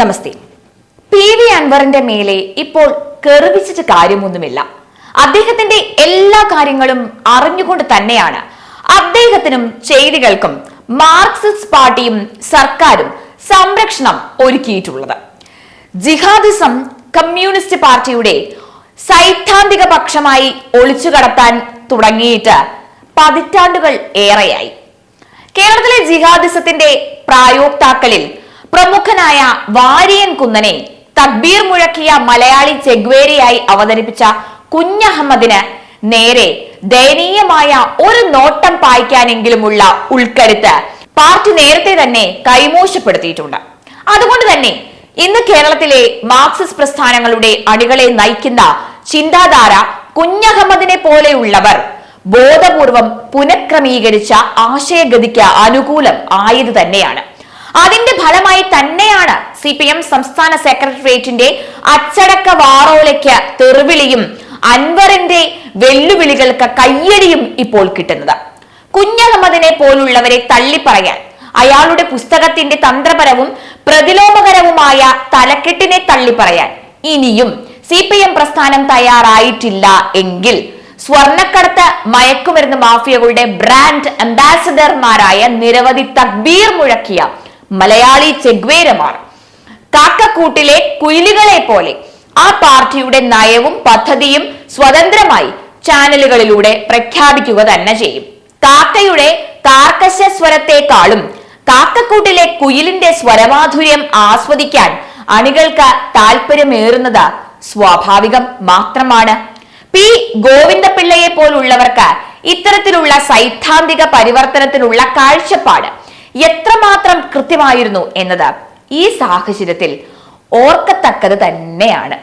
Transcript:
നമസ്തേ. P V അൻവറിന്റെ മേലെ ഇപ്പോൾ കെറിവിച്ചിട്ട് കാര്യമൊന്നുമില്ല. അദ്ദേഹത്തിന്റെ എല്ലാ കാര്യങ്ങളും അറിഞ്ഞുകൊണ്ട് തന്നെയാണ് അദ്ദേഹത്തിനും ചെയ്തികൾക്കും മാർക്സിസ്റ്റ് പാർട്ടിയും സർക്കാരും സംരക്ഷണം ഒരുക്കിയിട്ടുള്ളത്. ജിഹാദിസം കമ്മ്യൂണിസ്റ്റ് പാർട്ടിയുടെ സൈദ്ധാന്തിക പക്ഷമായി ഒളിച്ചു കടത്താൻ തുടങ്ങിയിട്ട് പതിറ്റാണ്ടുകൾ ഏറെയായി. കേരളത്തിലെ ജിഹാദിസത്തിന്റെ പ്രായോക്താക്കളിൽ പ്രമുഖനായ വാരിയൻ കുന്നനെ തക്ബീർ മുഴക്കിയ മലയാളി ചെഗ്വേരിയായി അവതരിപ്പിച്ച കുഞ്ഞഹമ്മദിന് നേരെ ദയനീയമായ ഒരു നോട്ടം പായിക്കാനെങ്കിലുമുള്ള ഉൾക്കരുത്ത് പാർട്ടി നേരത്തെ തന്നെ കൈമോശപ്പെടുത്തിയിട്ടുണ്ട്. അതുകൊണ്ട് തന്നെ ഇന്ന് കേരളത്തിലെ മാർക്സിസ്റ്റ് പ്രസ്ഥാനങ്ങളുടെ അടികളെ നയിക്കുന്ന ചിന്താധാര കുഞ്ഞഹമ്മദിനെ പോലെയുള്ളവർ ബോധപൂർവം പുനഃക്രമീകരിച്ച ആശയഗതിക്ക് അനുകൂലം ആയത് തന്നെയാണ്. അതിന്റെ ഫലമായി തന്നെയാണ് സി പി എം സംസ്ഥാന സെക്രട്ടേറിയറ്റിന്റെ അച്ചടക്ക വാറോലയ്ക്ക് തെറിവിളിയും അൻവറിന്റെ വെല്ലുവിളികൾക്ക് കയ്യടിയും ഇപ്പോൾ കിട്ടുന്നത്. കുഞ്ഞഹമ്മദിനെ പോലുള്ളവരെ തള്ളിപ്പറയാൻ അയാളുടെ പുസ്തകത്തിന്റെ തന്ത്രപരവും പ്രതിലോമകരവുമായ തലക്കെട്ടിനെ തള്ളിപ്പറയാൻ ഇനിയും സി പി എം പ്രസ്ഥാനം തയ്യാറായിട്ടില്ല എങ്കിൽ സ്വർണക്കടത്ത് മയക്കുമരുന്ന് മാഫിയകളുടെ ബ്രാൻഡ് അംബാസഡർമാരായ നിരവധി തക്ബീർ മുഴക്കിയ മലയാളി ചെഗ്വേരമാർ കാക്കക്കൂട്ടിലെ കുയിലുകളെ പോലെ ആ പാർട്ടിയുടെ നയവും പദ്ധതിയും സ്വതന്ത്രമായി ചാനലുകളിലൂടെ പ്രഖ്യാപിക്കുക തന്നെ ചെയ്യും. കാക്കയുടെ കാർക്കശ സ്വരത്തെക്കാളും കാക്കക്കൂട്ടിലെ കുയിലിന്റെ സ്വരമാധുര്യം ആസ്വദിക്കാൻ അണികൾക്ക് താല്പര്യമേറുന്നത് സ്വാഭാവികം മാത്രമാണ്. പി. ഗോവിന്ദപിള്ളയെ പോലുള്ളവർക്ക് ഇത്തരത്തിലുള്ള സൈദ്ധാന്തിക പരിവർത്തനത്തിനുള്ള കാഴ്ചപ്പാട് എത്രമാത്രം കൃത്യമായിരുന്നു എന്നത് ഈ സാഹചര്യത്തിൽ ഓർക്കത്തക്കത് തന്നെയാണ്.